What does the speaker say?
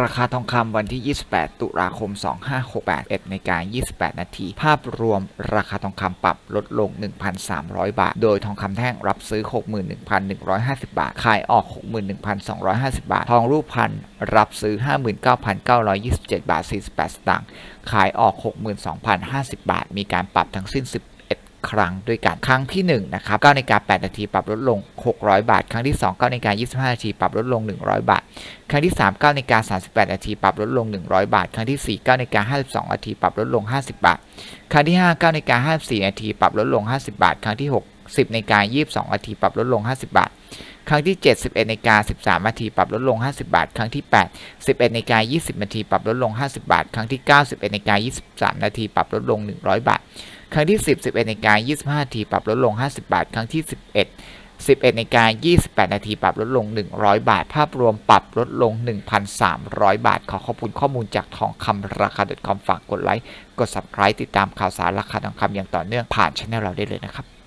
ราคาทองคำวันที่ 28 ตุลาคม 2568เอ็ดในการ28 นาที ภาพรวมราคาทองคำปรับลดลง 1,300 บาท โดยทองคำแท่งรับซื้อ 61,150 บาท ขายออก 61,250 บาท ทองรูปพันรับซื้อ 59,927 บาท 48 สตางค์ ขายออก 62,050 บาท มีการปรับทั้งสิ้น 10 11ครั้งด้วยกัน ครั้งที่1นะครับ9นาฬิกา8นาทีปรับลดลง 600 บาท ครั้งที่ 2 9นาฬิกา25 นาทีปรับลดลง 100 บาท ครั้งที่ 3 9นาฬิกา38 นาทีปรับลดลง 100 บาท ครั้งที่4 9นาฬิกา52 นาทีปรับลดลง 50 บาท ครั้งที่ 5 9นาฬิกา54 นาทีปรับลดลง 50 บาท ครั้งที่ 6 10นาฬิกา22 นาทีปรับลดลง 50 บาท ครั้งที่ 7 11นาฬิกา13นาทีปรับลดลง 50 บาท ครั้งที่ 8 11นาฬิกา20นาทีปรับลดลง 50 บาท ครั้งที่ 9 11นาฬิกา23นาทีปรับลดลง 100 บาท ครั้งที่ 10 11นาฬิกา25นาทีปรับลดลง 50 บาท ครั้งที่ 11 11นาฬิกา28 นาที ปรับลดลง 100 บาท ภาพรวมปรับลดลง 1,300 บาท ขอขอบคุณข้อมูลจากทองคำราคา .com ฝากกดไลค์ กด subscribe ติดตามข่าวสารราคาทองคำอย่างต่อเนื่องผ่านช่องเราได้เลยนะครับ